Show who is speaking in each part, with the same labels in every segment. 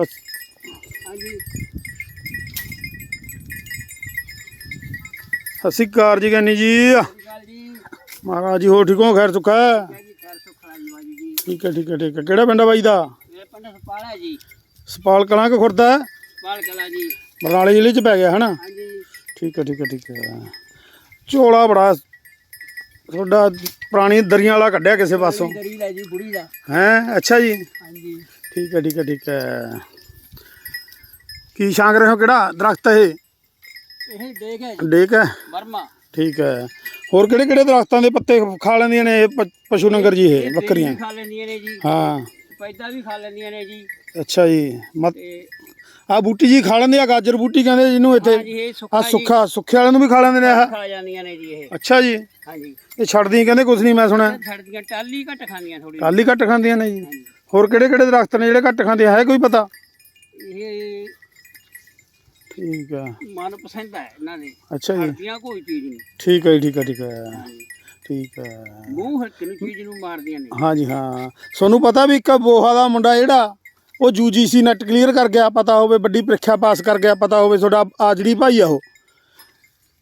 Speaker 1: ਹਾਂਜੀ
Speaker 2: ਸਤਿ ਸ਼੍ਰੀ ਅਕਾਲ ਜੀ ਗੰਨੀ ਜੀ।
Speaker 1: ਸਤਿ ਗੱਲ ਜੀ
Speaker 2: ਮਹਾਰਾਜ ਜੀ ਹੋ ਠੀਕ ਹੋ? ਖੈਰ ਸੁੱਖਾ ਹੈ?
Speaker 1: ਜੀ ਜੀ
Speaker 2: ਠੀਕ ਹੈ ਠੀਕ ਹੈ ਠੀਕ ਹੈ। ਕਿਹੜਾ ਪਿੰਡ ਬਾਈ ਦਾ?
Speaker 1: ਇਹ ਪਿੰਡ ਸਪਾਲਾ ਜੀ
Speaker 2: ਸਪਾਲ ਕਲਾਂ ਕਿ ਖੁਰਦਾ ਹੈ?
Speaker 1: ਕਲਾ ਜੀ
Speaker 2: ਬਰਨਾਲੇ ਜ਼ਿਲ੍ਹੇ ਚ ਪੈ ਗਿਆ ਹਨਾ?
Speaker 1: ਹਾਂਜੀ
Speaker 2: ਠੀਕ ਹੈ ਠੀਕ ਹੈ ਠੀਕ ਹੈ। ਝੋਲਾ ਬੜਾ ਤੁਹਾਡਾ ਪੁਰਾਣੀ ਦਰੀਆਂ ਵਾਲਾ ਕੱਢਿਆ ਕਿਸੇ ਪਾਸੋਂ?
Speaker 1: ਦਰੀ ਲੈ ਜੀ ਬੁੜੀ ਦਾ।
Speaker 2: ਹੈ? ਅੱਛਾ ਜੀ।
Speaker 1: ਹਾਂਜੀ।
Speaker 2: ਠੀਕ ਹੈ ਠੀਕ ਹੈ ਠੀਕ ਹੈ। ਕੀ ਛਾਂਗ ਰਹੇ ਹੋ? ਕਿਹੜਾ ਦਰਖਤ ਇਹ?
Speaker 1: ਇਹ ਦੇਖ ਹੈ ਜੀ।
Speaker 2: ਡੇਕ ਹੈ?
Speaker 1: ਬਰਮਾ
Speaker 2: ਠੀਕ ਹੈ। ਹੋਰ ਕਿਹੜੇ ਕਿਹੜੇ ਦਰਖਤਾਂ ਦੇ ਪੱਤੇ ਖਾ ਲੈਂਦੀਆਂ ਨੇ ਇਹ ਪ- ਪਸ਼ੂ ਨੰਗਰ ਜੀ ਇਹ ਬੱਕਰੀਆਂ?
Speaker 1: ਖਾ ਲੈਂਦੀਆਂ ਨੇ ਜੀ।
Speaker 2: ਹਾਂ।
Speaker 1: ਪੈਦਾ ਵੀ ਖਾ ਲੈਂਦੀਆਂ ਨੇ ਜੀ।
Speaker 2: ਅੱਛਾ ਜੀ। ਮਤ
Speaker 1: ਤੇ
Speaker 2: ਆ ਬੂਟੀ ਜੀ ਖਾ ਲੈਂਦੇ ਆ ਗਾਜਰ ਬੂਟੀ ਕਹਿੰਦੇ ਜਿਹਨੂੰ ਇੱਥੇ।
Speaker 1: ਹਾਂਜੀ ਇਹ
Speaker 2: ਆ
Speaker 1: ਸੁੱਕਾ ਜੀ।
Speaker 2: ਸੁੱਖਾ ਸੁੱਖੇ ਵਾਲਿਆਂ ਨੂੰ ਵੀ ਖਾ ਲੈਂਦੇ ਨੇ ਆਹ।
Speaker 1: ਖਾ ਜਾਂਦੀਆਂ ਨੇ ਜੀ ਇਹ।
Speaker 2: ਅੱਛਾ ਜੀ।
Speaker 1: ਹਾਂਜੀ
Speaker 2: ਇਹ ਛੱਡਦੀਆਂ ਕਹਿੰਦੇ ਕੁਛ ਨਹੀਂ ਮੈਂ ਸੁਣਿਆ।
Speaker 1: ਛੜਦੀਆਂ ਟਾਲੀ ਘੱਟ ਖਾਂਦੀਆਂ ਥੋੜੀ
Speaker 2: ਕਾਲੀ ਘੱਟ ਖਾਂਦੀਆਂ ਨੇ ਜੀ। ਹੋਰ ਕਿਹੜੇ ਕਿਹੜੇ ਦਰਖਤ ਨੇ ਜਿਹੜੇ ਘੱਟ ਖਾਂਦੇ ਆ? ਹੈ ਕੋਈ ਪਤਾ?
Speaker 1: ਇਹ
Speaker 2: ਠੀਕ ਹੈ
Speaker 1: ਮਨ ਪਸੰਦ ਹੈ ਇਹਨਾਂ ਦੇ।
Speaker 2: ਅੱਛਾ ਜੀ।
Speaker 1: ਛੜਦੀਆਂ ਕੋਈ ਚੀਜ਼ ਨਹੀਂ।
Speaker 2: ਠੀਕ ਹੈ ਜੀ, ਠੀਕ ਹੈ ਠੀਕ ਹੈ ਠੀਕ ਹੈ
Speaker 1: ਮੂੰਹ ਹੱਥ ਨੂੰ ਚੀਜ਼ ਨੂੰ ਮਾਰਦੀਆਂ ਨੇ।
Speaker 2: ਹਾਂਜੀ ਹਾਂ। ਤੁਹਾਨੂੰ ਪਤਾ ਵੀ ਇੱਕ ਬੋਹਾ ਦਾ ਮੁੰਡਾ ਜਿਹੜਾ ਉਹ ਯੂਜੀਸੀ ਨੈਟ ਕਲੀਅਰ ਕਰ ਗਿਆ ਪਤਾ ਹੋਵੇ ਵੱਡੀ ਪ੍ਰੀਖਿਆ ਪਾਸ ਕਰ ਗਿਆ ਪਤਾ ਹੋਵੇ ਤੁਹਾਡਾ ਆਜੜੀ ਭਾਈ ਆ ਉਹ।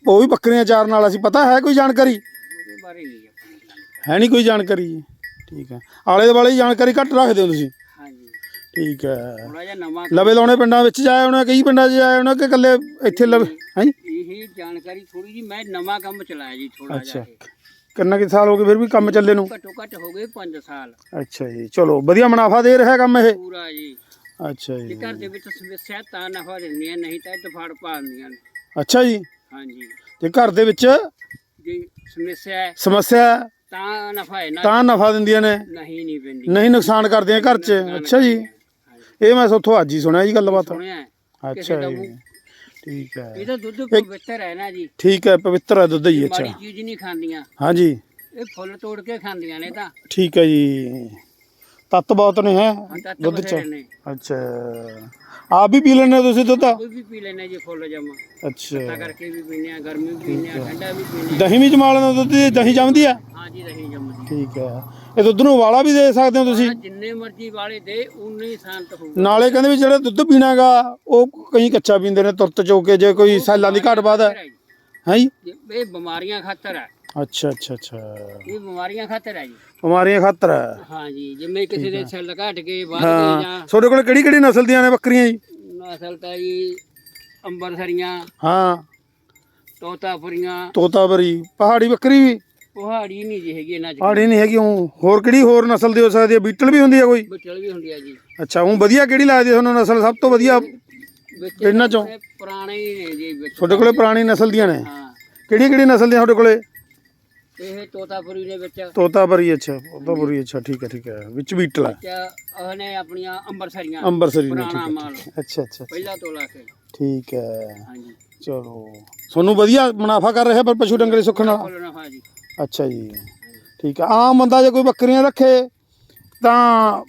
Speaker 2: ਉਹ ਵੀ ਬੱਕਰੀਆਂ ਚਾਰਨ ਵਾਲਾ ਸੀ ਪਤਾ ਹੈ ਕੋਈ ਜਾਣਕਾਰੀ?
Speaker 1: ਉਹਦੇ ਬਾਰੇ ਨਹੀਂ ਆਪਾਂ ਨੂੰ ਜਾਣਦੇ।
Speaker 2: ਹੈ ਨਹੀਂ ਕੋਈ ਜਾਣਕਾਰੀ? ਠੀਕ ਹੈ। ਆਲੇ ਦੁਆਲੇ ਦੀ ਜਾਣਕਾਰੀ ਘੱਟ ਰੱਖਦੇ ਹੋ ਤੁਸੀਂ।
Speaker 1: ਹਾਂਜੀ।
Speaker 2: ਠੀਕ ਹੈ।
Speaker 1: ਥੋੜਾ ਜਿਹਾ ਨਵਾਂ
Speaker 2: ਲਵੇ ਲਾਉਣੇ ਪਿੰਡਾਂ ਵਿੱਚ ਜਾਏ ਹੋਣਾ ਕਈ ਪਿੰਡਾਂ 'ਚ ਜਾਏ ਹੋਣਾ ਕਿ ਇਕੱਲੇ ਇੱਥੇ ਲਵੇ ਹੈ?
Speaker 1: ਇਹ ਜਾਣਕਾਰੀ ਥੋੜੀ ਜੀ ਮੈਂ ਨਵਾਂ ਕੰਮ ਚਲਾਇਆ ਜੀ ਥੋੜਾ
Speaker 2: ਅੱਛਾ।
Speaker 1: ਜਿਹਾ।
Speaker 2: ਕਿੰਨਾ ਕਿ ਸਾਲ ਹੋ ਗਏ ਫਿਰ ਵੀ ਕੰਮ ਚੱਲੇ ਨੂੰ?
Speaker 1: ਘੱਟੋ ਘੱਟ ਹੋ ਗਏ 5 ਸਾਲ।
Speaker 2: ਅੱਛਾ ਜੀ ਚਲੋ ਵਧੀਆ ਮੁਨਾਫਾ ਦੇ ਰਿਹਾ ਕੰਮ ਇਹ।
Speaker 1: ਪੂਰਾ ਜੀ।
Speaker 2: ਅੱਛਾ
Speaker 1: ਜੇ।
Speaker 2: ਜੀ
Speaker 1: ਘਰ ਦੇ ਵਿੱਚ ਸਮੱਸਿਆ ਤਾਂ ਨਫਾ ਦਿੰਦੀਆਂ ਨਹੀਂ ਤਾਂ ਦਫਾੜ ਪਾ ਦਿੰਦੀਆਂ ਨੇ।
Speaker 2: ਅੱਛਾ ਜੀ।
Speaker 1: ਹਾਂਜੀ।
Speaker 2: ਜੇ ਘਰ ਦੇ ਵਿੱਚ
Speaker 1: ਜੇ ਸਮੱਸਿਆ ਹੈ।
Speaker 2: ਸਮੱਸਿਆ ਹੈ,
Speaker 1: ਤਾਂ ਨਫਾ ਹੈ ਨਾ
Speaker 2: ਤਾਂ ਨਫਾ ਦਿੰਦੀਆਂ ਨੇ।
Speaker 1: ਨਹੀਂ ਨਹੀਂ ਪੈਂਦੀ।
Speaker 2: ਨਹੀਂ ਨੁਕਸਾਨ ਕਰਦੀਆਂ ਘਰ 'ਚ। ਅੱਛਾ ਜੀ। ਇਹ ਮੈਂ ਸੋਥੋਂ ਅੱਜ ਹੀ ਸੁਣਿਆ ਜੀ ਗੱਲਬਾਤ।
Speaker 1: ਸੁਣਿਆ।
Speaker 2: ਅੱਛਾ ਜੀ। ਠੀਕ ਹੈ।
Speaker 1: ਇਹਦਾ ਦੁੱਧ ਪਵਿੱਤਰ ਹੈ ਨਾ ਜੀ।
Speaker 2: ਠੀਕ ਹੈ ਪਵਿੱਤਰ ਹੈ ਦੁੱਧ ਜੀ
Speaker 1: ਮਾੜੀ
Speaker 2: ਅੱਛਾ
Speaker 1: ਚੀਜ਼ ਨਹੀਂ ਖਾਂਦੀਆਂ।
Speaker 2: ਹਾਂਜੀ।
Speaker 1: ਇਹ ਫੁੱਲ ਤੋੜ ਕੇ ਖਾਂਦੀਆਂ ਨੇ ਤਾਂ।
Speaker 2: ਠੀਕ ਹੈ ਜੀ। ਤੱਤ ਬਹੁਤ ਨੇ ਹੈ?
Speaker 1: ਤੱਤ
Speaker 2: ਦੁੱਧ 'ਚ।
Speaker 1: ਬਥੇਰੇ ਨੇ।
Speaker 2: ਅੱਛਾ। ਆਪ ਵੀ ਪੀ ਲੈਂਦੇ ਹੋ ਤੁਸੀਂ ਦੁੱਧ?
Speaker 1: ਕੋਈ ਵੀ ਪੀ ਲੈਣੇ ਜੀ ਫੁੱਲ ਜਮਾ। ਤਾਂ
Speaker 2: ਅੱਛਾ
Speaker 1: ਕਰਕੇ ਵੀ ਪੀਨੇ ਆ ਗਰਮੀ ਵੀ ਪੀਨੇ ਆ ਠੰਡਾ ਵੀ ਪੀਨੇ
Speaker 2: ਦਹੀਂ ਵੀ ਜਮਾ ਲੈਂਦੇ ਹੋ ਦੁੱਧ ਦੀ? ਦਹੀਂ ਜੰਮਦੀ ਆ?
Speaker 1: ਹਾਂ ਜੀ ਰਹੀ ਜੰਮਦੀ
Speaker 2: ਠੀਕ ਹੈ। ਇਹ ਦੁੱਧ ਨੂੰ ਵਾਲਾ ਵੀ ਦੇ ਸਕਦੇ ਹੋ ਤੁਸੀਂ?
Speaker 1: ਜਿੰਨੇ ਮਰਜ਼ੀ ਵਾਲੇ ਦੇ ਉਨੇ ਹੀ ਸ਼ਾਂਤ ਹੋਊ
Speaker 2: ਨਾਲੇ ਕਹਿੰਦੇ ਵੀ ਜਿਹੜਾ ਦੁੱਧ ਪੀਣਾਗਾ ਉਹ ਕਈ ਕੱਚਾ ਪੀਂਦੇ ਨੇ ਤੁਰਤ ਚੋ ਕੇ ਜੇ ਕੋਈ ਸੈਲਾਂ ਦੀ ਘਾਟ ਬਾਦ ਹੈ ਹੈ ਜੀ
Speaker 1: ਇਹ ਬਿਮਾਰੀਆਂ ਖਾਤਰ ਹੈ।
Speaker 2: ਅੱਛਾ ਅੱਛਾ ਅੱਛਾ।
Speaker 1: ਇਹ ਬਿਮਾਰੀਆਂ ਖਾਤਰ ਹੈ ਜੀ।
Speaker 2: ਬਿਮਾਰੀਆਂ ਖਾਤਰ ਹੈ।
Speaker 1: ਹਾਂ ਜੀ ਜਿਵੇਂ ਕਿਸੇ ਦੇ ਸੈੱਲ ਘਟ ਕੇ ਵੱਧ
Speaker 2: ਹਾਂ।
Speaker 1: ਗਏ ਜਾਂ
Speaker 2: ਤੁਹਾਡੇ ਕੋਲ ਕਿਹੜੀ ਕਿਹੜੀ ਨਸਲ ਦੀਆਂ ਨੇ ਬੱਕਰੀਆਂ ਜੀ?
Speaker 1: ਨਸਲ ਤਾਂ ਜੀ ਅੰਬਰਸਰੀਆਂ
Speaker 2: ਹਾਂ।
Speaker 1: ਤੋਤਾਪੁਰੀਆਂ।
Speaker 2: ਤੋਤਾਬਰੀ ਪਹਾੜੀ ਬੱਕਰੀ ਵੀ?
Speaker 1: ਪਹਾੜੀ ਨਹੀਂ ਜੀ ਹੈਗੀ ਇਹਨਾਂ ਚ।
Speaker 2: ਪਹਾੜੀ ਨਹੀਂ ਹੈਗੀ ਹੋਰ ਕਿਹੜੀ ਹੋਰ ਨਸਲ ਦੀ ਹੋ ਸਕਦੀ ਹੈ? ਬੀਟਲ ਵੀ ਹੁੰਦੀ ਹੈ ਕੋਈ?
Speaker 1: ਬਚਲ ਵੀ ਹੁੰਦੀ ਆ ਜੀ।
Speaker 2: ਅੱਛਾ ਉਹ ਵਧੀਆ ਕਿਹੜੀ ਲੱਗਦੀ ਹੈ ਤੁਹਾਨੂੰ ਨਸਲ? ਸਭ ਤੋਂ ਵਧੀਆ ਇਹਨਾਂ ਚੋਂ?
Speaker 1: ਪੁਰਾਣੇ ਹੀ ਨੇ ਜੀ
Speaker 2: ਤੁਹਾਡੇ ਕੋਲੇ ਪੁਰਾਣੀ ਨਸਲ ਦੀਆਂ ਨੇ?
Speaker 1: ਹਾਂ।
Speaker 2: ਕਿਹੜੀ ਕਿਹੜੀ ਨਸਲ ਦੀਆਂ ਤੁਹਾਡੇ ਕੋਲੇ?
Speaker 1: ਇਹ ਤੋਤਾਪੁਰੀ ਦੇ ਵਿੱਚ।
Speaker 2: ਤੋਤਾਬਰੀ ਅੱਛਾ ਤੋਤਾਬਰੀ ਅੱਛਾ ਠੀਕ ਹੈ ਠੀਕ ਹੈ ਵਿੱਚ ਬੀਟਲ
Speaker 1: ਉਹਨੇ ਆਪਣੀਆਂ ਅੰਬਰਸਰੀਆਂ।
Speaker 2: ਅੰਬਰਸਰੀ ਨੇ
Speaker 1: ਪੁਰਾਣਾ
Speaker 2: ਠੀਕ ਹੈ ਅੱਛਾ ਅੱਛਾ
Speaker 1: ਪਹਿਲਾਂ
Speaker 2: ਠੀਕ ਹੈ।
Speaker 1: ਹਾਂਜੀ।
Speaker 2: ਚਲੋ। ਤੁਹਾਨੂੰ ਵਧੀਆ ਮੁਨਾਫਾ ਕਰ ਰਿਹਾ ਪਰ ਪਸ਼ੂ ਡੰਗਰੇ ਸੁੱਖ ਨਾਲ? ਅੱਛਾ ਜੀ। ਠੀਕ ਹੈ ਆਮ ਬੰਦਾ ਜੇ ਕੋਈ ਬੱਕਰੀਆਂ ਰੱਖੇ ਤਾਂ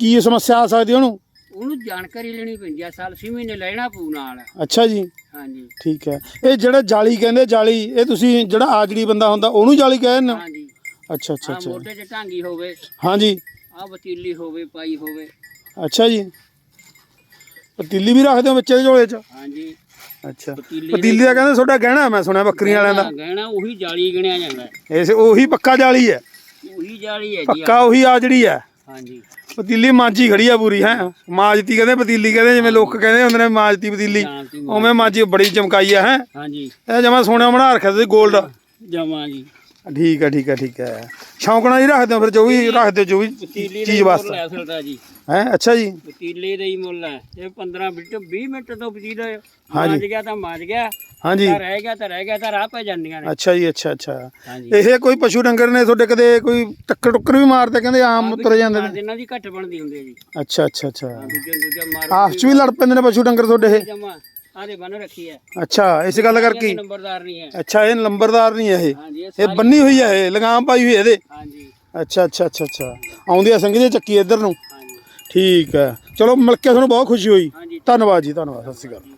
Speaker 2: ਕੀ ਸਮੱਸਿਆ ਆ ਸਕਦੀ ਉਹਨੂੰ?
Speaker 1: ਉਹਨੂੰ ਜਾਣਕਾਰੀ ਲੈਣੀ ਪੈਂਦੀ ਆ ਸਾਲ 6 ਮਹੀਨੇ ਲੈਣਾ ਪਊ ਨਾਲ।
Speaker 2: ਅੱਛਾ ਜੀ।
Speaker 1: ਹਾਂਜੀ।
Speaker 2: ਠੀਕ ਹੈ। ਇਹ ਜਿਹੜਾ ਜਾਲੀ ਕਹਿੰਦੇ ਜਾਲੀ ਇਹ ਤੁਸੀਂ ਜਿਹੜਾ ਆਜੜੀ ਬੰਦਾ ਹੁੰਦਾ ਉਹਨੂੰ ਜਾਲੀ ਕਹਿੰਦੇ ਹੋ?
Speaker 1: ਹਾਂਜੀ।
Speaker 2: ਅੱਛਾ ਅੱਛਾ
Speaker 1: ਆ
Speaker 2: ਅੱਛਾ।
Speaker 1: ਮੋਢੇ 'ਚ ਢਾਂਗੀ ਹੋਵੇ
Speaker 2: ਹਾਂਜੀ।
Speaker 1: ਆ ਵਤੀਲੀ ਹੋਵੇ ਪਾਈ ਹੋਵੇ।
Speaker 2: ਅੱਛਾ ਜੀ। ਪਤੀਲੀ ਵੀ ਰੱਖਦੇ ਹੋ ਬੱਚੇ ਦੇ ਝੋਲੇ 'ਚ?
Speaker 1: ਹਾਂਜੀ।
Speaker 2: ਅੱਛਾ।
Speaker 1: ਪਤੀਲੀ
Speaker 2: ਪਤੀਲੀ ਦਾ ਕਹਿੰਦੇ ਤੁਹਾਡਾ ਗਹਿਣਾ ਮੈਂ ਸੁਣਿਆ ਬੱਕਰੀਆਂ ਵਾਲਿਆਂ ਦਾ।
Speaker 1: ਗਹਿਣਾ ਉਹੀ ਜਾਲੀ ਗਿਣਿਆ ਜਾਂਦਾ। ਹੈ।
Speaker 2: ਇਸ ਉਹੀ ਪੱਕਾ ਜਾਲੀ ਹੈ?
Speaker 1: ਉਹੀ ਜਾਲੀ ਹੈ ਜੀ।
Speaker 2: ਪੱਕਾ ਉਹੀ ਆਜੜੀ ਹੈ?
Speaker 1: ਹਾਂਜੀ।
Speaker 2: ਪਤੀਲੀ ਮਾਂਜੀ ਖੜੀ ਆ ਪੂਰੀ ਹੈ? ਮਾਜਤੀ ਕਹਿੰਦੇ ਪਤੀਲੀ ਕਹਿੰਦੇ ਜਿਵੇਂ ਲੋਕ ਕਹਿੰਦੇ ਹੁੰਦੇ ਨੇ ਮਾਜਤੀ ਪਤੀਲੀ। ਉਵੇਂ ਮਾਂਜੀ ਬੜੀ ਚਮਕਾਈ ਆ ਹੈ?
Speaker 1: ਹਾਂਜੀ।
Speaker 2: ਇਹ ਜਮਾ ਸੋਨਾ ਬਣਾ ਰੱਖਿਆ ਤੁਸੀਂ 골ਡ
Speaker 1: ਜਮਾ ਜੀ।
Speaker 2: ਠੀਕ ਹੈ ਠੀਕ ਹੈ ਠੀਕ ਹੈ। ਸ਼ੌਂਕਣਾ ਹੀ ਰੱਖਦੇ ਹੋ ਫਿਰ ਜੋ ਵੀ ਰੱਖਦੇ ਹੋ ਜੋ ਵੀ ਚੀਜ਼ ਵਾਸਤੇ।
Speaker 1: ਹੈ ਅਸਲ ਦਾ ਜੀ।
Speaker 2: ਹੈ ਅੱਛਾ ਜੀ।
Speaker 1: ਵਤੀਲੇ ਦਾ ਹੀ ਮੁੱਲ ਹੈ। ਇਹ 15 ਮਿੰਟ 20 ਮਿੰਟ ਤੋਂ ਵਤੀਲਾ
Speaker 2: ਹਾਂਜੀ।
Speaker 1: ਮਾਂਜ ਗਿਆ ਤਾਂ ਮਾਂਜ ਗਿਆ।
Speaker 2: ਹਾਂਜੀ।
Speaker 1: ਤਾਂ ਰਹਿ ਗਿਆ ਤਾਂ ਰਹਿ ਗਿਆ ਤਾਂ ਰਾਹ ਪੈ ਜਾਂਦੀਆਂ ਨੇ।
Speaker 2: ਅੱਛਾ ਜੀ ਅੱਛਾ ਅੱਛਾ।
Speaker 1: ਹਾਂਜੀ।
Speaker 2: ਇਹ ਕੋਈ ਪਸ਼ੂ ਡੰਗਰ ਨੇ ਤੁਹਾਡੇ ਕਦੇ ਕੋਈ ਟੱਕਰ ਟੁੱਕਰ ਵੀ ਮਾਰਦੇ ਕਹਿੰਦੇ ਆਮ ਤੁਰ ਜਾਂਦੇ ਨੇ?
Speaker 1: ਇਹਨਾਂ ਦੀ ਘੱਟ ਬਣਦੀ ਹੁੰਦੀ ਹੈ ਜੀ।
Speaker 2: ਅੱਛਾ ਅੱਛਾ ਅੱਛਾ।
Speaker 1: ਦੂਜੇ ਦੂਜਾ ਮਾਰ
Speaker 2: ਆਪਸ ਚ ਵੀ ਲੜ ਪੈਂਦੇ ਨੇ ਪਸ਼ੂ ਡੰਗਰ ਤੁਹਾਡੇ ਇਹ?
Speaker 1: ਜਮਾ। ਆਦੇ ਬਨ ਰੱਖੀ ਹੈ।
Speaker 2: ਅੱਛਾ ਇਸ ਗੱਲ ਕਰਕੇ।
Speaker 1: ਨੰਬਰਦਾਰ ਨਹੀਂ ਹੈ।
Speaker 2: ਅੱਛਾ ਇਹ ਨੰਬਰਦਾਰ ਨਹੀਂ ਹੈ ਇਹ?
Speaker 1: ਹਾਂਜੀ ਇਹ
Speaker 2: ਬੰਨੀ ਹੋਈ ਹੈ ਇਹ? ਲਗਾਮ ਪਾਈ ਹੋਈ ਹੈ ਇਹਦੇ?
Speaker 1: ਹਾਂਜੀ।
Speaker 2: ਅੱਛਾ ਅੱਛਾ ਅੱਛਾ ਅੱਛਾ। ਆਉਂਦੀ ਆ ਸੰਗੀ ਦੀ ਚੱਕੀ ਇੱਧਰ ਨੂੰ?
Speaker 1: ਹਾਂਜੀ।
Speaker 2: ਠੀਕ ਹੈ। ਚਲੋ ਮਿਲ ਕੇ ਤੁਹਾਨੂੰ ਬਹੁਤ ਖੁਸ਼ੀ ਹੋਈ। ਧੰਨਵਾਦ ਜੀ ਧੰਨਵਾਦ ਸਤਿ ਸ਼੍ਰੀ ਅਕਾਲ।